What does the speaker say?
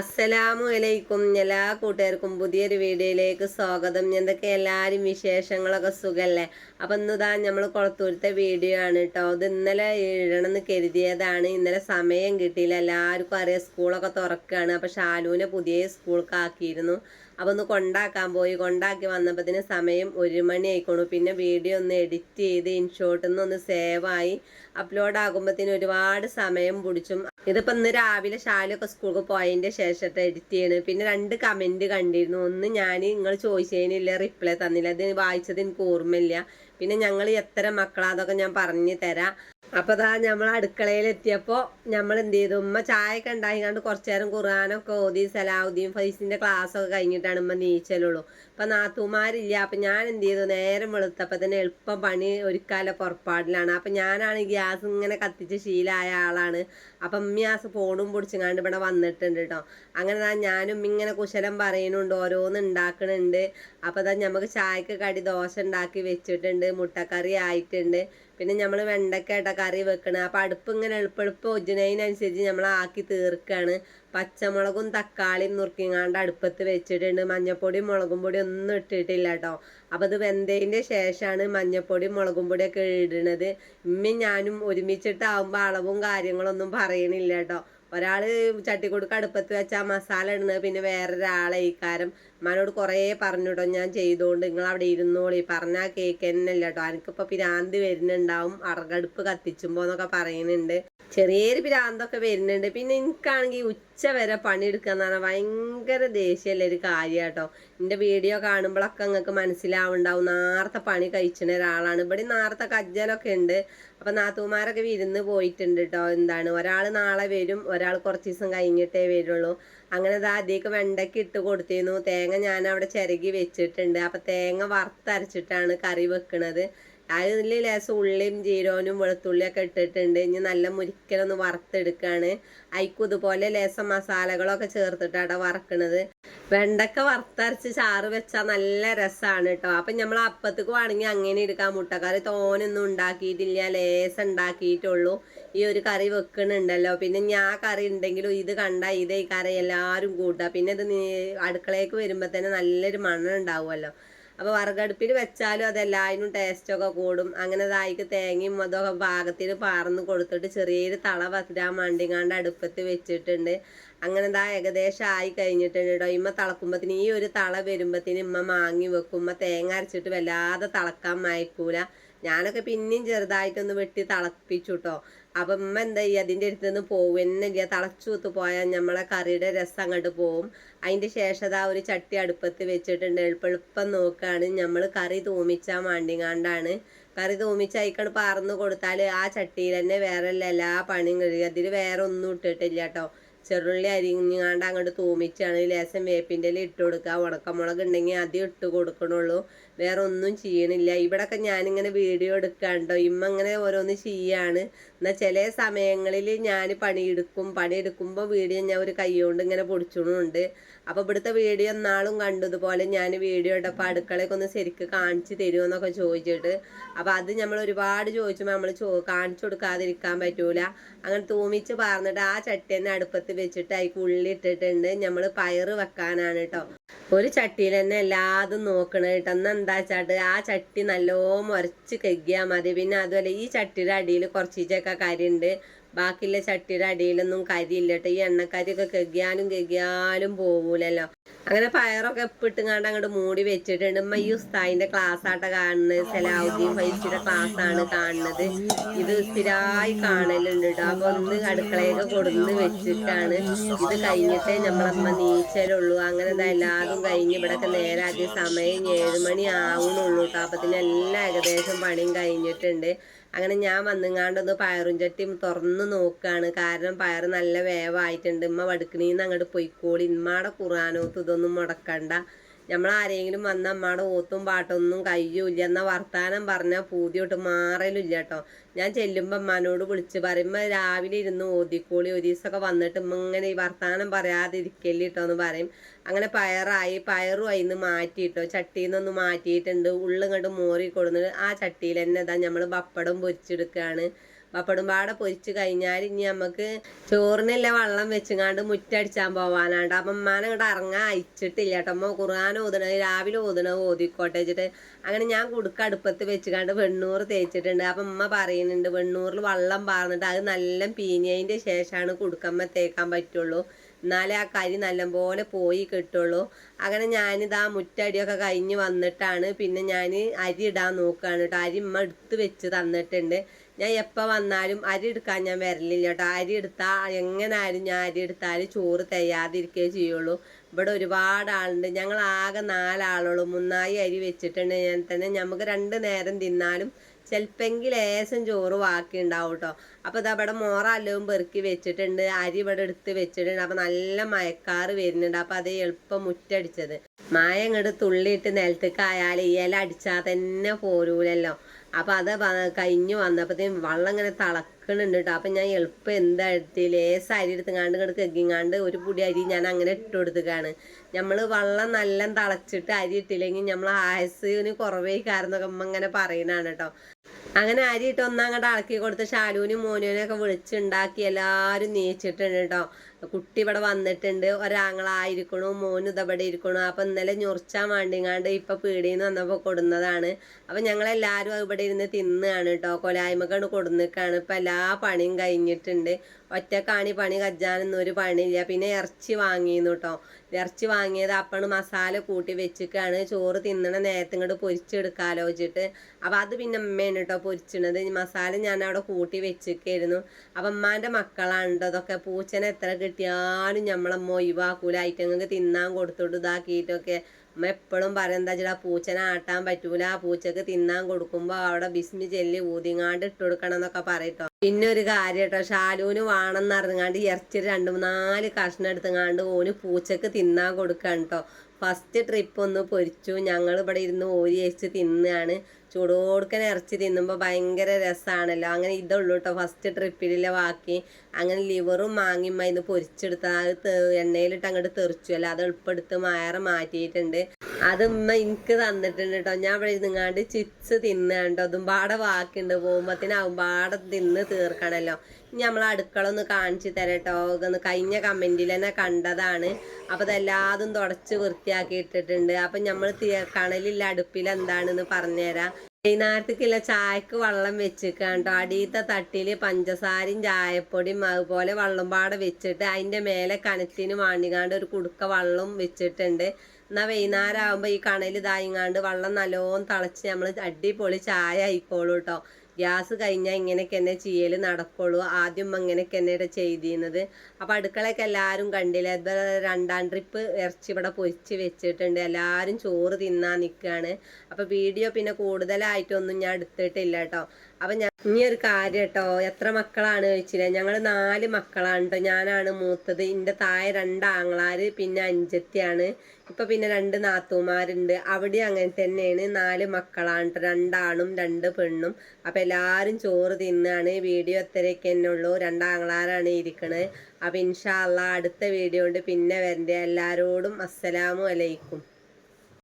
അസ്സലാമു അലൈക്കും എല്ലാ കൂട്ടുകാർക്കും പുതിയൊരു വീഡിയോയിലേക്ക് സ്വാഗതം. എന്തൊക്കെ എല്ലാവരും വിശേഷങ്ങളൊക്കെ സുഖമല്ലേ അപ്പം ഇന്നിതാ നമ്മൾ കുളത്തൂരത്തെ വീഡിയോ ആണ് കേട്ടോ ഇത് ഇന്നലെ ഇടണമെന്ന് കരുതിയതാണ്. ഇന്നലെ സമയം കിട്ടിയില്ല. എല്ലാവർക്കും അറിയാം സ്കൂളൊക്കെ തുറക്കുകയാണ് അപ്പം ഷാലുവിനെ പുതിയ സ്കൂൾക്ക് ആക്കിയിരുന്നു അപ്പോൾ ഒന്ന് കൊണ്ടാക്കാൻ പോയി. കൊണ്ടാക്കി വന്നപ്പോഴത്തിന് സമയം ഒരു മണി ആയിക്കോണു. പിന്നെ വീഡിയോ ഒന്ന് എഡിറ്റ് ചെയ്ത് ഇൻഷോട്ടിൽ നിന്ന് ഒന്ന് സേവായി അപ്ലോഡ് ആകുമ്പോഴത്തേന് ഒരുപാട് സമയം പിടിച്ചും ഇതിപ്പോ ഇന്ന് രാവിലെ ശാലൊക്കെ സ്കൂളിൽ പോയതിന്റെ ശേഷത്തെ എഡിറ്റ് ചെയ്യണ്. പിന്നെ രണ്ട് കമന്റ് കണ്ടിരുന്നു. ഒന്ന് ഞാൻ നിങ്ങൾ ചോദിച്ചതിനില്ല റിപ്ലൈ തന്നില്ല. അത് വായിച്ചത് എനിക്ക് ഓർമ്മയില്ല. പിന്നെ ഞങ്ങൾ എത്ര മക്കളാ അതൊക്കെ ഞാൻ പറഞ്ഞു തരാം. അപ്പൊ താ നമ്മൾ അടുക്കളയിൽ എത്തിയപ്പോ നമ്മൾ എന്ത് ചെയ്തു ഉമ്മ ചായ ഒക്കെ ഉണ്ടായിക്കാണ്ട് കുറച്ചു നേരം ഖുർആാനൊക്കെ ഓതി സലാഹുദ്ദീൻ ക്ലാസ് ഒക്കെ കഴിഞ്ഞിട്ടാണ് ഉമ്മ നീച്ചലുള്ളൂ. അപ്പൊ നാത്തുമാരില്ല. അപ്പൊ ഞാൻ എന്ത് ചെയ്തു നേരം വെളുത്തപ്പോ തന്നെ എളുപ്പം പണി ഒരുക്കാല പുറപ്പാടിലാണ്. അപ്പൊ ഞാനാണ് ഗ്യാസ് ഇങ്ങനെ കത്തിച്ച് ശീലമായ ആളാണ്. അപ്പൊ ഉമ്മിയാസ് ഫോണും പൊടിച്ചുങ്ങാണ്ട് ഇവിടെ വന്നിട്ടുണ്ട് കേട്ടോ അങ്ങനെ താ ഞാനും ഇങ്ങനെ കുശലം പറയുന്നുണ്ട് ഓരോന്ന് ഉണ്ടാക്കണുണ്ട് അപ്പൊ താ നമുക്ക് ചായക്ക് കടി ദോശ ഉണ്ടാക്കി വെച്ചിട്ടുണ്ട്. മുട്ടക്കറി ആയിട്ടുണ്ട്. പിന്നെ നമ്മൾ വെണ്ടക്കട്ട കറി വെക്കണ. അപ്പം അടുപ്പ് ഇങ്ങനെ എളുപ്പെളുപ്പ് ഒജിനതിനനുസരിച്ച് നമ്മൾ ആക്കി തീർക്കുകയാണ് പച്ചമുളകും തക്കാളിയും നുറുക്കിങ്ങാണ്ട് അടുപ്പത്ത് വെച്ചിട്ടുണ്ട്. മഞ്ഞപ്പൊടിയും മുളകും പൊടി ഒന്നും ഇട്ടിട്ടില്ല കേട്ടോ അപ്പം അത് വെന്തതിന്റെ ശേഷമാണ് മഞ്ഞപ്പൊടിയും മുളകും പൊടിയൊക്കെ ഇടുന്നത് ഇമ്മയും ഞാനും ഒരുമിച്ചിട്ടാവുമ്പോൾ അളവും കാര്യങ്ങളൊന്നും പറയണില്ല കേട്ടോ ഒരാൾ ചട്ടിക്കൊടുക്ക് അടുപ്പത്ത് വെച്ചാൽ മസാല ഇടുന്നത് പിന്നെ വേറൊരാളെ ഇക്കാരം മനോട് കുറേ പറഞ്ഞിട്ടോ ഞാൻ ചെയ്തുകൊണ്ട് നിങ്ങൾ അവിടെ ഇരുന്നോളി പറഞ്ഞാൽ കേക്ക് കേട്ടോ എനിക്കിപ്പോൾ പിരാന്തി വരുന്നുണ്ടാവും അറകടുപ്പ് കത്തിച്ചുമ്പോൾ എന്നൊക്കെ പറയുന്നുണ്ട്. ചെറിയൊരു പിരാന്തൊക്കെ വരുന്നുണ്ട്. പിന്നെ എനിക്കാണെങ്കിൽ ഉച്ച വരെ പണിയെടുക്കുക എന്ന് പറഞ്ഞാൽ ഭയങ്കര ദേഷ്യമല്ല ഒരു കാര്യം കേട്ടോ എന്റെ വീഡിയോ കാണുമ്പോഴൊക്കെ നിങ്ങൾക്ക് മനസ്സിലാവുണ്ടാവും. നേരത്തെ പണി കഴിച്ചിന ഒരാളാണ്. ഇവിടെ നേരത്തെ കജ്ജലൊക്കെ ഉണ്ട് അപ്പം നാത്തൂമാരൊക്കെ വിരുന്ന് പോയിട്ടുണ്ട് കേട്ടോ എന്താണ് ഒരാൾ നാളെ വരും ഒരാൾ കുറച്ച് ദിവസം കഴിഞ്ഞിട്ടേ വരുള്ളൂ. അങ്ങനെ ആദ്യമൊക്കെ വെണ്ടയ്ക്ക് ഇട്ട് കൊടുത്തിരുന്നു. തേങ്ങ ഞാൻ അവിടെ ചിരകി വെച്ചിട്ടുണ്ട്. അപ്പം തേങ്ങ വറുത്തരച്ചിട്ടാണ് കറി വെക്കണത്. അതിൽ ലേശം ഉള്ളിയും ജീരകനും വെളുത്തുള്ളിയൊക്കെ ഇട്ടിട്ടുണ്ട്. ഇനി നല്ല മുരിക്കലൊന്ന് വറുത്തെടുക്കുകയാണ് അതിക്കും ഇതുപോലെ ലേശം മസാലകളൊക്കെ ചേർത്തിട്ടാണ് വറക്കണത്. വെണ്ടക്ക വറുത്തരച്ച് ചാറ് വെച്ചാൽ നല്ല രസമാണ് കേട്ടോ അപ്പം നമ്മൾ അപ്പത്തേക്ക് വേണമെങ്കിൽ അങ്ങനെ എടുക്കാം മുട്ടക്കറി തോനൊന്നും ഉണ്ടാക്കിയിട്ടില്ല. ലേശം ഉണ്ടാക്കിയിട്ടുള്ളൂ. ഈ ഒരു കറി വെക്കണുണ്ടല്ലോ. പിന്നെ ഞാൻ കറി ഉണ്ടെങ്കിലും ഇത് കണ്ട ഇതേ കറി എല്ലാവരും കൂട്ടുക പിന്നെ ഇത് അടുക്കളയ്ക്ക് വരുമ്പോൾ തന്നെ നല്ലൊരു മണം ഉണ്ടാവുമല്ലോ. അപ്പോൾ വറുകടുപ്പിൽ വെച്ചാലും അതെല്ലാതിനും ടേസ്റ്റൊക്കെ കൂടും. അങ്ങനെ ഇതായിക്ക് തേങ്ങയും അതൊക്കെ പാകത്തിന് പാർന്ന് കൊടുത്തിട്ട് ചെറിയൊരു തള വരാൻ മണ്ടിങ്ങാണ്ട് അടുപ്പത്ത് വെച്ചിട്ടുണ്ട്. അങ്ങനെ ഇതാ ഏകദേശം ആയി കഴിഞ്ഞിട്ടുണ്ട് കേട്ടോ ഇമ്മ തിളക്കുമ്പത്തിന് ഈ ഒരു തള വരുമ്പത്തിന് ഇമ്മ മാങ്ങി വെക്കും. ഉമ്മ തേങ്ങ അരച്ചിട്ട് വല്ലാതെ തിളക്കാൻ മയക്കൂല. ഞാനൊക്കെ പിന്നെയും ചെറുതായിട്ടൊന്ന് വെട്ടി തിളപ്പിച്ചു കേട്ടോ അപ്പം ഉമ്മ എന്താ ചെയ്യുക അതിന്റെ അടുത്ത് നിന്ന് പോവുന്നില്ല തിളച്ചൂത്ത് പോയാൽ നമ്മളെ കറിയുടെ രസം അങ്ങോട്ട് പോവും. അതിന്റെ ശേഷം ആ ഒരു ചട്ടി അടുപ്പത്ത് വെച്ചിട്ടുണ്ട്. എളുപ്പം നോക്കുകയാണ് നമ്മൾ കറി തൂമിച്ചാൽ മാണ്ടിങ്ങാണ്ടാണ്. കറി തൂമിച്ച് അയക്കണ് കൊടുത്താൽ ആ ചട്ടിയിൽ തന്നെ വേറെ എല്ലാ പണിയും കഴുകി അതിൽ വേറെ ഒന്നും ഇട്ടിട്ടില്ല കേട്ടോ ചെറുള്ളി അരിഞ്ഞാണ്ട് അങ്ങോട്ട് തൂമിച്ചാണ്. ലേശം വേപ്പിന്റെ ഇട്ട് കൊടുക്കുക ഉണക്കമുളക് ഉണ്ടെങ്കിൽ ആദ്യം ഇട്ട് കൊടുക്കണുള്ളൂ. വേറെ ഒന്നും ചെയ്യണില്ല. ഇവിടൊക്കെ ഞാനിങ്ങനെ വീഡിയോ എടുക്കാണ്ടോ? ഇമ്മ ഇങ്ങനെ ഓരോന്ന് ചെയ്യാണ്. എന്നാൽ ചില സമയങ്ങളിൽ ഞാൻ പണിയെടുക്കും. പണിയെടുക്കുമ്പോൾ വീഡിയോ ഞാൻ ഒരു കൈ കൊണ്ട് ഇങ്ങനെ പൊടിച്ചണുണ്ട്. അപ്പോൾ ഇവിടുത്തെ വീഡിയോ എന്നാളും കണ്ടതുപോലെ ഞാൻ വീഡിയോ ഇട്ടപ്പോൾ അടുക്കളയൊക്കെ ഒന്ന് ശരിക്ക് കാണിച്ചു തരുമെന്നൊക്കെ ചോദിച്ചിട്ട്. അപ്പോൾ അത് നമ്മൾ ഒരുപാട് ചോദിച്ചുമ്പോൾ നമ്മൾ ചോ കാണിച്ചു കൊടുക്കാതിരിക്കാൻ പറ്റൂല. അങ്ങനെ തൂമിച്ച് പാർന്നിട്ട് ആ ചട്ടി തന്നെ അടുപ്പത്ത് വെച്ചിട്ട് അതിക്ക് ഉള്ളി ഇട്ടിട്ടുണ്ട്. നമ്മൾ പയറ് വെക്കാനാണ് കേട്ടോ ഒരു ചട്ടിയിൽ തന്നെ എല്ലാതും നോക്കണം കേട്ടോ. എന്നാ എന്താ വെച്ചാട്ട് ആ ചട്ടി നല്ലോ മുരച്ച് കഴുകിയാൽ മതി. പിന്നെ അതുപോലെ ഈ ചട്ടിയുടെ അടിയിൽ കുറച്ചൊക്കെ കരിയുണ്ട് ബാക്കിയുള്ള ചട്ടിയുടെ അടിയിലൊന്നും കരിയില്ല കേട്ടോ. ഈ എണ്ണക്കരിയൊക്കെ കെഗിയാലും കെഗിയാലും പോകൂലല്ലോ അങ്ങനെ പയറൊക്കെ എപ്പിട്ടുങ്ങാണ്ട് അങ്ങോട്ട് മൂടി വെച്ചിട്ടുണ്ട്. ഉമ്മ ഈ ഉസ്താദിന്റെ ക്ലാസ് ആട്ട കാണുന്നത് സലാഹുദ്ദീൻ ഫൈസിയുടെ ക്ലാസ് ആണ് കാണുന്നത്. ഇത് സ്ഥിരമായി കാണലുണ്ട് കേട്ടോ അപ്പൊ ഒന്ന് അടുക്കളയൊക്കെ കൊടുന്ന് വെച്ചിട്ടാണ് ഇത് കഴിഞ്ഞിട്ടേ നമ്മളമ്മ നീച്ചലുള്ളൂ. അങ്ങനെ എല്ലാതും കഴിഞ്ഞ് ഇവിടെയൊക്കെ നേരാക്കിയ സമയം ഏഴുമണി ആവുന്നുള്ളൂ കേട്ടോ അപ്പത്തിന് എല്ലാം ഏകദേശം പണിയും കഴിഞ്ഞിട്ടുണ്ട്. അങ്ങനെ ഞാൻ വന്നുങ്ങാണ്ടൊന്ന് പയറും ചട്ടിയും തുറന്ന് നോക്കുകയാണ് കാരണം പയർ നല്ല വേവായിട്ടുണ്ട്. ഉമ്മ വടുക്കണീന്ന് അങ്ങോട്ട് പൊയ്ക്കോളി. ഇമ്മയുടെ കുറാനോത്ത് ഇതൊന്നും മുടക്കണ്ട. നമ്മൾ ആരെങ്കിലും വന്ന അമ്മയുടെ ഓത്തും പാട്ടൊന്നും കഴിയൂല എന്ന വർത്താനം പറഞ്ഞാൽ പൂതിയോട്ട് മാറലില്ല കേട്ടോ ഞാൻ ചെല്ലുമ്പോൾ അമ്മാനോട് വിളിച്ച് പറയുമ്പോൾ രാവിലെ ഇരുന്ന് ഓതിക്കോളി ഒരു ദിവസമൊക്കെ വന്നിട്ട് ഇങ്ങനെ ഈ വർത്താനം പറയാതിരിക്കല്ലേ കേട്ടോ എന്ന് പറയും. അങ്ങനെ പയറായി പയറും അതിന്ന് മാറ്റിയിട്ടോ ചട്ടിയിൽ നിന്നൊന്ന് മാറ്റിയിട്ടുണ്ട് ഉള്ളിങ്ങോട്ട് മോറി കൊടുന്നിട്ട് ആ ചട്ടിയിൽ തന്നെ ഇതാ നമ്മൾ പപ്പടം പൊരിച്ചെടുക്കുകയാണ് പപ്പടും പാടെ പൊരിച്ച് കഴിഞ്ഞാൽ ഇനി നമുക്ക് ചോറിനുള്ള വെള്ളം വെച്ചുങ്ങാണ്ട് മുറ്റടിച്ചാൻ പോവാനാണ്ട്. അപ്പം ഉമ്മാനെ അങ്ങോട്ട് ഇറങ്ങാൻ അയച്ചിട്ടില്ല കേട്ടോ. അമ്മ ഖുർആൻ ഓതണ രാവിലെ ഓതണ ഓതിക്കോട്ടെ വെച്ചിട്ട്. അങ്ങനെ ഞാൻ കുടുക്ക അടുപ്പത്ത് വെച്ചുകാണ്ട് വെണ്ണൂറ് തേച്ചിട്ടുണ്ട്. അപ്പം ഉമ്മ പറയുന്നുണ്ട് വെണ്ണൂറിൽ വെള്ളം പാർന്നിട്ട് അത് നല്ല പീഞ്ഞതിന്റെ ശേഷമാണ് കുടുക്കമ്മ തേക്കാൻ പറ്റുള്ളൂ. എന്നാലേ ആ കരി നല്ലപോലെ പോയി കിട്ടുള്ളൂ. അങ്ങനെ ഞാനിതാ മുറ്റടിയൊക്കെ കഴിഞ്ഞ് വന്നിട്ടാണ് പിന്നെ ഞാൻ അരി ഇടാൻ നോക്കുകയാണ് കേട്ടോ. അരി ഉമ്മ എടുത്ത് വെച്ച് തന്നിട്ടുണ്ട്. ഞാൻ എപ്പോൾ വന്നാലും അരി എടുക്കാൻ ഞാൻ വരലില്ല കേട്ടോ. അരി എടുത്താൽ എങ്ങനായാലും ഞാൻ അരി എടുത്താലും ചോറ് തയ്യാതിരിക്കേ ചെയ്യുള്ളൂ. ഇവിടെ ഒരുപാട് ആളുണ്ട്. ഞങ്ങൾ ആകെ നാലാളുള്ളൂ. മുന്നായി അരി വെച്ചിട്ടുണ്ട്. ഞാൻ തന്നെ നമുക്ക് രണ്ട് നേരം തിന്നാലും ചിലപ്പെങ്കിൽ ലേശം ചോറ് ബാക്കി ഉണ്ടാവും കേട്ടോ. അപ്പോൾ ഇതാ ഇവിടെ മോറ അല്ലവും പെറുക്കി വെച്ചിട്ടുണ്ട്. അരി ഇവിടെ എടുത്ത് വെച്ചിട്ടുണ്ട്. അപ്പോൾ നല്ല മയക്കാറ് വരുന്നുണ്ട്. അപ്പോൾ അത് എളുപ്പം മുറ്റടിച്ചത്. മായ ഇങ്ങോട്ട് തുള്ളിയിട്ട് നിലത്തേക്ക് ആയാൽ ഇല അടിച്ചാൽ തന്നെ പോരൂലല്ലോ. അപ്പോൾ അത് കഴിഞ്ഞു വന്നപ്പോഴത്തേക്കും വെള്ളം ഇങ്ങനെ തിളക്കണുണ്ട് കേട്ടോ അപ്പം ഞാൻ എളുപ്പം എന്താ എടുത്തില്ലേ അരി എടുത്തുങ്ങാണ്ട് ഇങ്ങോട്ട് കെക്കിങ്ങാണ്ട് ഒരു പൊടി അരി ഞാൻ അങ്ങനെ ഇട്ട് കൊടുത്തുകയാണ് നമ്മൾ വെള്ളം നല്ല തിളച്ചിട്ട് അരി ഇട്ടില്ലെങ്കിൽ നമ്മൾ ആയസിന് കാരണമൊക്കെ അമ്മ ഇങ്ങനെ പറയുന്നതാണ് കേട്ടോ അങ്ങനെ അരി ഇട്ട് ഒന്നങ്ങോട്ട് ഇളക്കി കൊടുത്ത് ഷാലുവിനും മോനുവിനെ ഒക്കെ വിളിച്ചുണ്ടാക്കി എല്ലാരും നീച്ചിട്ടുണ്ട് കേട്ടോ കുട്ടി ഇവിടെ വന്നിട്ടുണ്ട്. ഒരാങ്ങളായിരിക്കണു മോന് ഇതവിടെ ഇരിക്കണു. അപ്പം ഇന്നലെ ഞൊറിച്ചാൻ വേണ്ടിങ്ങാണ്ട് ഇപ്പം പീടിയെന്ന് വന്നപ്പോ വന്നപ്പോൾ കൊടുന്നതാണ്. അപ്പം ഞങ്ങളെല്ലാവരും ഇവിടെ ഇരുന്ന് തിന്നാണ് കേട്ടോ കൊലായ്മക്കാണ് കൊടുന്നിക്കാണ്. ഇപ്പം എല്ലാ പണിയും കഴിഞ്ഞിട്ടുണ്ട്. ഒറ്റക്കാണി പണി കജ്ജാനൊന്നും ഒരു പണിയില്ല. പിന്നെ ഇറച്ചി വാങ്ങിയിരുന്നു കേട്ടോ ഇറച്ചി വാങ്ങിയത് അപ്പണ് മസാല കൂട്ടി വെച്ചിക്കാണ്. ചോറ് തിന്നണ നേരത്തെ ഇങ്ങോട്ട് പൊരിച്ചെടുക്കാലോ വെച്ചിട്ട്. അപ്പം അത് പിന്നെ അമ്മയാണ് കേട്ടോ പൊരിച്ചണത്. മസാല ഞാൻ അവിടെ കൂട്ടി വെച്ചിരിക്കായിരുന്നു അപ്പം അമ്മാന്റെ മക്കളാണ് കേട്ടോ അതൊക്കെ പൂച്ചനെ എത്ര കിട്ടിയാലും നമ്മളമ്മ ഒഴിവാക്കൂല ഐറ്റങ്ങൾക്ക് തിന്നാൻ കൊടുത്തോട്ട് ഇതാക്കിയിട്ടൊക്കെ അമ്മ എപ്പോഴും പറയും എന്താ പൂച്ചനെ ആട്ടാൻ പറ്റൂല. പൂച്ചക്ക് തിന്നാൻ കൊടുക്കുമ്പോൾ അവിടെ ബിസ്മി ചെല്ലി ഊതിങ്ങാണ്ട് ഇട്ട് കൊടുക്കണം എന്നൊക്കെ പറയട്ടോ. പിന്നെ ഒരു കാര്യം കേട്ടോ ഷാലൂന് വേണമെന്ന് അറിഞ്ഞാണ്ട് ഇറച്ചി രണ്ട് നാല് കഷ്ണം എടുത്തുങ്ങാണ്ട് ഓന് പൂച്ചക്ക് തിന്നാൻ കൊടുക്കണം കേട്ടോ ഫസ്റ്റ് ട്രിപ്പ് ഒന്ന് പൊരിച്ചു. ഞങ്ങൾ ഇവിടെ ഇരുന്ന് ഓരി അയച്ച് തിന്നുകയാണ് ചൂടോടുക്കനെ ഇറച്ചി തിന്നുമ്പോൾ ഭയങ്കര രസമാണല്ലോ അങ്ങനെ ഇതുള്ളൂ കേട്ടോ ഫസ്റ്റ് ട്രിപ്പിലെ ബാക്കി അങ്ങനെ ലിവറും മാങ്ങിയും ഇത് പൊരിച്ചെടുത്ത എണ്ണയിലിട്ട് അങ്ങോട്ട് തെറിച്ചു. അല്ല അത് എളുപ്പമെടുത്ത് മയറ് മാറ്റിയിട്ടുണ്ട്. അത് ഉമ്മ എനിക്ക് തന്നിട്ടുണ്ട് കേട്ടോ. ഞാൻ ഇവിടെ നിങ്ങാണ്ട് ചിപ്സ് തിന്നാണ്ടോ. അതും പാടെ വാക്കുണ്ട് പോകുമ്പോഴത്തേനാവും പാടെ തിന്ന് തീർക്കണല്ലോ. ഇനി നമ്മൾ അടുക്കള ഒന്ന് കാണിച്ചു തരട്ടോ ഒന്ന് കഴിഞ്ഞ കമന്റിൽ തന്നെ കണ്ടതാണ്. അപ്പോൾ അതെല്ലാതും തുടച്ച് വൃത്തിയാക്കി ഇട്ടിട്ടുണ്ട് അപ്പം നമ്മൾ കണലില്ല അടുപ്പിൽ എന്താണെന്ന് പറഞ്ഞുതരാം. വൈകുന്നേരത്തേക്കുള്ള ചായക്ക് വെള്ളം വെച്ചിരിക്കാം കേട്ടോ അടിയത്തെ തട്ടിൽ പഞ്ചസാരയും ചായപ്പൊടിയും അതുപോലെ വെള്ളം പാടെ വെച്ചിട്ട് അതിന്റെ മേലെ കനത്തിന് വാണ്ടിങ്ങാണ്ട് ഒരു കുടുക്ക വെള്ളം വെച്ചിട്ടുണ്ട്. എന്നാൽ വൈകുന്നേരം ആകുമ്പോൾ ഈ കണയിൽ ഇതായിങ്ങാണ്ട് വെള്ളം നല്ലോണം തിളച്ച് നമ്മൾ അടിപൊളി ചായ ആയിക്കോളൂ കേട്ടോ ഗ്യാസ് കഴിഞ്ഞാൽ ഇങ്ങനെയൊക്കെ തന്നെ ചെയ്യൽ നടക്കുള്ളൂ. ആദ്യം അങ്ങനെയൊക്കെ തന്നെ ചെയ്തിരുന്നത്. അപ്പോൾ അടുക്കളയൊക്കെ എല്ലാവരും കണ്ടില്ല? ഇത് രണ്ടാം ട്രിപ്പ് ഇറച്ചി ഇവിടെ പൊരിച്ച് വെച്ചിട്ടുണ്ട്. എല്ലാവരും ചോറ് തിന്നാൻ നിൽക്കുകയാണ് അപ്പോൾ വീഡിയോ പിന്നെ കൂടുതലായിട്ടൊന്നും ഞാൻ എടുത്തിട്ടില്ല കേട്ടോ. അപ്പം ഞാൻ ഇനി ഒരു കാര്യം കേട്ടോ എത്ര മക്കളാണ് ചോദിച്ചില്ല? ഞങ്ങൾ നാല് മക്കളാണ് കേട്ടോ ഞാനാണ് മൂത്തത്. എന്റെ താഴെ രണ്ട് പിന്നെ അഞ്ചത്തിയാണ്. ഇപ്പം പിന്നെ രണ്ട് നാത്തൂമാരുണ്ട് അവിടെ അങ്ങനെ തന്നെയാണ്. നാല് മക്കളാണ് കേട്ടോ രണ്ടാണും രണ്ട് പെണ്ണും. അപ്പം എല്ലാരും ചോറ് തിന്നാണ്. വീഡിയോ എത്രയൊക്കെ തന്നെ ഉള്ളൂ. രണ്ടാങ്ങളാരാണ് ഇരിക്കണത് അപ്പം ഇൻഷാ അള്ളാ അടുത്ത വീഡിയോ കൊണ്ട് പിന്നെ വരണ്ടേ. എല്ലാവരോടും അസ്സലാമു അലൈക്കും.